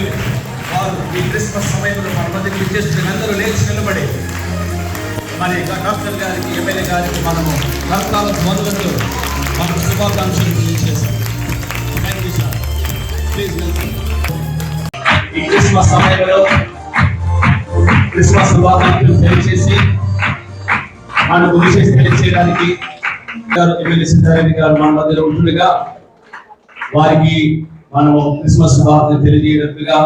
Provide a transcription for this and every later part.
మరియు వారు ఈ క్రిస్మస్ సమయంలో మన మధ్యకి విచ్చేస్తున్న అందరూ లేచి నిలబడి మరి డాక్టర్ గారికి ఎమ్మెల్యే గారికి మనము రక్తాల మొదలు మన శుభాకాంక్షలు తెలియజేస్తాం థ్యాంక్ యూ సార్ ప్లీజ్ ఈ క్రిస్మస్ సమయంలో క్రిస్మస్ శుభాకాంక్షలు తెలియజేసి మన గురించి తెలియజేయడానికి గారు ఎమ్మెల్యే సిద్ధారెడ్డి గారు మన మధ్యలో ఉంటుండగా వారికి మనం క్రిస్మస్ శుభాకాంక్షలు తెలియజేయనట్టుగా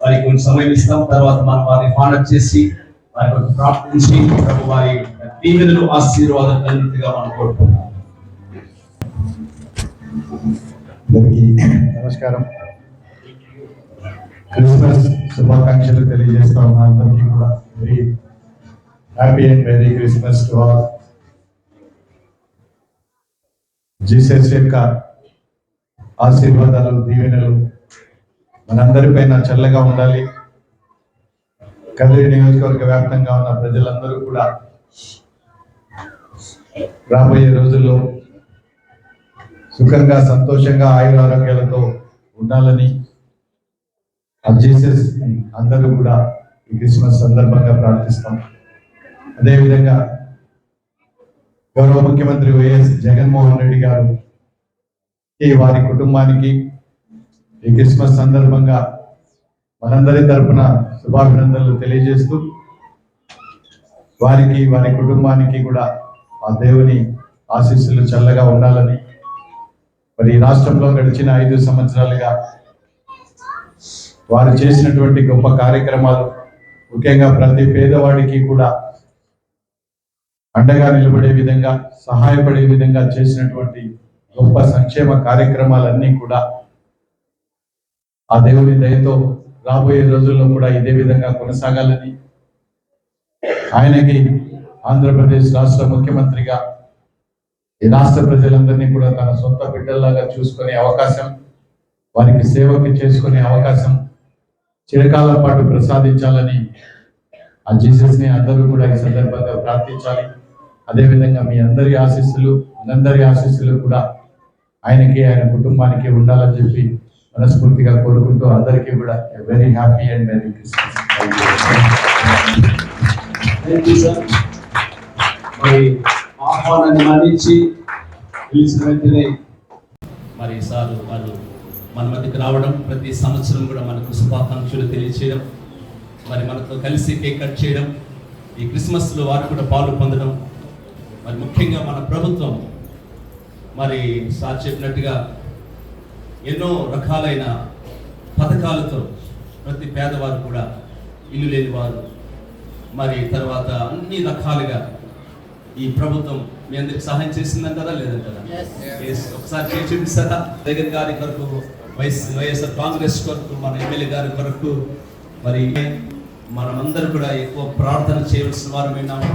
వారికి కొంచెం సమయం ఇస్తాం. తర్వాత మనం వారిని ఆనర్ చేసి వారి కొరకు ప్రార్థించి ప్రభు వారి దీవెనలు ఆశీర్వాదం కలిగినట్టుగా మనం కోరుకుంటున్నాం. నమస్కారం. క్రిస్మస్ శుభాకాంక్షలు తెలియజేస్తా ఉన్నా అందరికీ కూడా. Very happy and very Christmas to all. Jesus యొక్క ఆశీర్వాదాలు దీవెనలు మనందరిపైన చల్లగా ఉండాలి. కదిరి నియోజకవర్గ వ్యాప్తంగా ఉన్న ప్రజలందరూ కూడా రాబోయే రోజుల్లో సుఖంగా సంతోషంగా ఆయురారోగ్యాలతో ఉండాలని ఆ జీసస్ అందరూ కూడా ఈ క్రిస్మస్ సందర్భంగా ప్రార్థిస్తాం. అదేవిధంగా గౌరవ ముఖ్యమంత్రి వైఎస్ జగన్మోహన్ రెడ్డి గారు ఈ వారి కుటుంబానికి ఈ క్రిస్మస్ సందర్భంగా మనందరి తరపున శుభాభినందనలు తెలియజేస్తూ వారికి వారి కుటుంబానికి కూడా ఆ దేవుని ఆశీస్సులు చల్లగా ఉండాలని మరి ఈ రాష్ట్రంలో గడిచిన ఐదు సంవత్సరాలుగా వారు చేసినటువంటి గొప్ప కార్యక్రమాలు ముఖ్యంగా ప్రతి పేదవాడికి కూడా అండగా నిలబడే విధంగా సహాయపడే విధంగా చేసినటువంటి గొప్ప సంక్షేమ కార్యక్రమాలన్నీ కూడా ఆ దేవుని దయతో రాబోయే రోజుల్లో కూడా ఇదే విధంగా కొనసాగాలని ఆయనకి ఆంధ్రప్రదేశ్ రాష్ట్ర ముఖ్యమంత్రిగా ఈ రాష్ట్ర ప్రజలందరినీ కూడా తన సొంత బిడ్డల్లాగా చూసుకునే అవకాశం వారికి సేవకి చేసుకునే అవకాశం చిరకాలం పాటు ప్రసాదించాలని ఆ జీసస్ని అందరూ కూడా ఈ సందర్భంగా ప్రార్థించాలి. అదేవిధంగా మీ అందరి ఆశీస్సులు అందరి ఆశీస్సులు కూడా ఆయనకి ఆయన కుటుంబానికి ఉండాలని చెప్పి మనస్ఫూర్తిగా కోరుకుంటూ అందరికీ కూడా very happy and very Christmas మరి ఆహ్వానాన్ని మన్నించి పిలిచిన వెంటనే మరి సార్ వాళ్ళు మన మధ్యకి రావడం ప్రతి సంవత్సరం కూడా మనకు శుభాకాంక్షలు తెలియచేయడం మరి మనతో కలిసి కేక్ కట్ చేయడం ఈ క్రిస్మస్లో వారు కూడా పాలు పొందడం మరి ముఖ్యంగా మన ప్రభుత్వం మరి సార్ చెప్పినట్టుగా ఎన్నో రకాలైన పథకాలతో ప్రతి పేదవారు కూడా ఇల్లు లేని వారు మరి తర్వాత అన్ని రకాలుగా ఈ ప్రభుత్వం మీ అందరికి సహాయం చేసిందంటారా లేదంటారా. ఒకసారి చేసి చూపిస్తారా జగన్ గారి కొరకు వైఎస్ వైఎస్ఆర్ కాంగ్రెస్ కొరకు మన ఎమ్మెల్యే గారి కొరకు మరి మనమందరూ కూడా ఎక్కువ ప్రార్థన చేయవలసిన వారు విన్నాము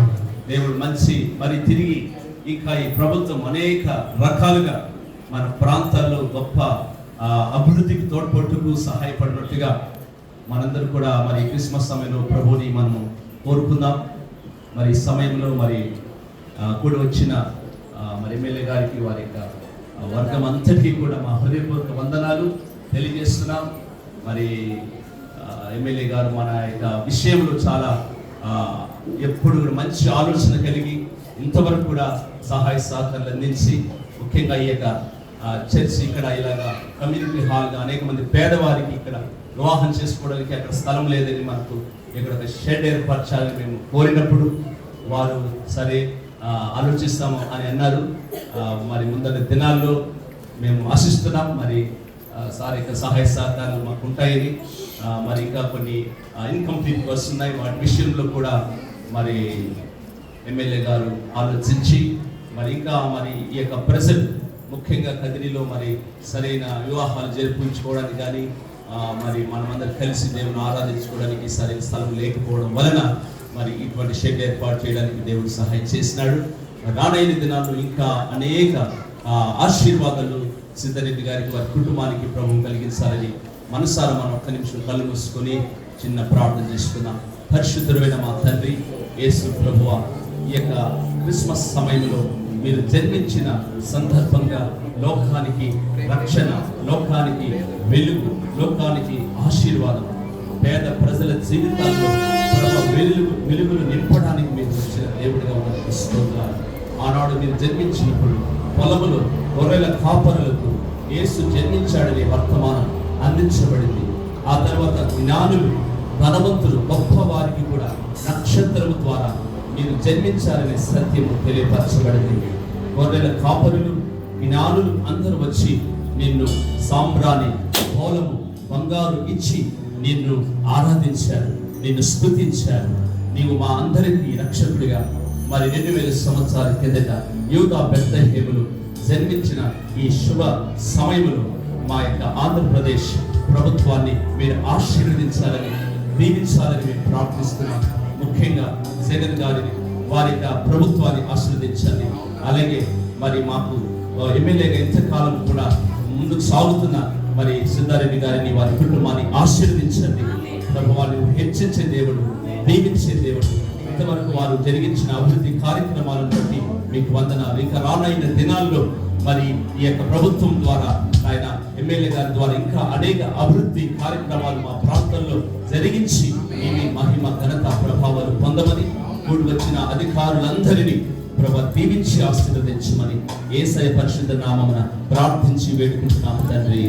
దేవుడు మంచి మరి తిరిగి ఇంకా ఈ ప్రభుత్వం అనేక రకాలుగా మన ప్రాంతాల్లో గొప్ప అభివృద్ధికి తోడ్పట్టుకు సహాయపడినట్టుగా మనందరూ కూడా మరి క్రిస్మస్ సమయంలో ప్రభుని మనము కోరుకుందాం. మరి సమయంలో మరి కూడా వచ్చిన మరి ఎమ్మెల్యే గారికి వారి యొక్క వర్గం అంతటికీ కూడా మా హృదయపూర్వక వందనాలు తెలియజేస్తున్నాం. మరి ఎమ్మెల్యే గారు మన యొక్క విషయంలో చాలా ఎప్పుడు మంచి ఆలోచన కలిగి ఇంతవరకు కూడా సహాయ సహకారాలు అందించి ముఖ్యంగా ఈ యొక్క చర్చ్ ఇక్కడ ఇలాగా కమ్యూనిటీ హాల్గా అనేక మంది పేదవారికి ఇక్కడ వివాహం చేసుకోవడానికి అక్కడ స్థలం లేదని మనకు ఇక్కడ ఒక షెడ్ ఏర్పరచాలని మేము కోరినప్పుడు వారు సరే ఆలోచిస్తాము అని అన్నారు. మరి ముందర దినాల్లో మేము ఆశిస్తున్నాం. మరి సార్ యొక్క సహాయ సహకారాలు మాకు ఉంటాయని మరి ఇంకా కొన్ని ఇన్కంప్లీట్ వస్తున్నాయి వాటి విషయంలో కూడా మరి ఎమ్మెల్యే గారు ఆలోచించి మరి ఇంకా మరి ఈ యొక్క ప్రజెంట్ ముఖ్యంగా కదిరిలో మరి సరైన వివాహాలు జరిపించుకోవడానికి కానీ మరి మనమందరం కలిసి దేవుని ఆరాధించుకోవడానికి సరైన స్థలం లేకపోవడం వలన మరి ఇటువంటి షెడ్ ఏర్పాటు చేయడానికి దేవుడు సహాయం చేసినాడు. రానైన దినాల్లో ఇంకా అనేక ఆశీర్వాదాలు సిద్ధరెడ్డి గారికి వారి కుటుంబానికి ప్రభువు కలిగించాలని మనసారా మనం ఒక్క నిమిషం కళ్ళు మూసుకొని చిన్న ప్రార్థన చేసుకున్నాం పరిశుద్ధుడైన మా తండ్రి యేసు ప్రభువ ఈ యొక్క క్రిస్మస్ సమయంలో మీరు జన్మించిన సందర్భంగా లోకానికి రక్షణ లోకానికి వెలుగు లోకానికి ఆశీర్వాదం పేద ప్రజల జీవితాల్లో వెలుగు వెలుగులు నింపడానికి మీరు వచ్చిన దేవుడిగా ఉన్న ఆనాడు మీరు జన్మించినప్పుడు పొలములు గొర్రెల కాపరులకు యేసు జన్మించాడనే వర్తమానం అందించబడింది. ఆ తర్వాత జ్ఞానులు ధనవంతులు గొప్ప వారికి కూడా నక్షత్రము ద్వారా మీరు జన్మించాలనే సత్యము తెలియపరచబడింది. గొర్రెల కాపరులు జ్ఞానులు అందరూ వచ్చి నిన్ను సాంబ్రాణి కోలము బంగారు ఇచ్చి నిన్ను ఆరాధించారు నిన్ను స్థుతించారు నీవు మా అందరికీ రక్షకుడిగా మరి రెండు వేల సంవత్సరాల కిందట యూదా పెద్ద హేములు జన్మించిన ఈ శుభ సమయంలో మా యొక్క ఆంధ్రప్రదేశ్ ప్రభుత్వాన్ని మీరు ఆశీర్వదించాలని దీవించాలని మేము ప్రార్థిస్తున్నాం. ముఖ్యంగా జగన్ గారిని వారి యొక్క ప్రభుత్వాన్ని ఆశీర్వదించండి. అలాగే మరి మాకు ఎమ్మెల్యేగా ఎంతకాలం కూడా ముందుకు సాగుతున్న మరి సిద్ధారెడ్డి గారిని వారి కుటుంబాన్ని ఆశీర్వదించండి. ప్రభు వారిని హెచ్చించే దేవుడు దీవించే దేవుడు. ఇంతవరకు వారు జరిగించిన అభివృద్ధి కార్యక్రమాలను బట్టి మీకు వందనాలు. ఇంకా రానైన దినాల్లో మరి ఈ యొక్క ప్రభుత్వం ద్వారా ఆయన ఎమ్మెల్యే గారి ద్వారా ఇంకా అనేక అభివృద్ధి కార్యక్రమాలు మా ప్రాంతంలో జరిగించి ఇవి మహిమ ఘనత వారందరినీ ప్రభు దీవించి ఆశీర్వదించమని ఏసయ పరిశుద్ధ నామమున ప్రార్థించి వేడుకుంటున్నాము తండ్రి.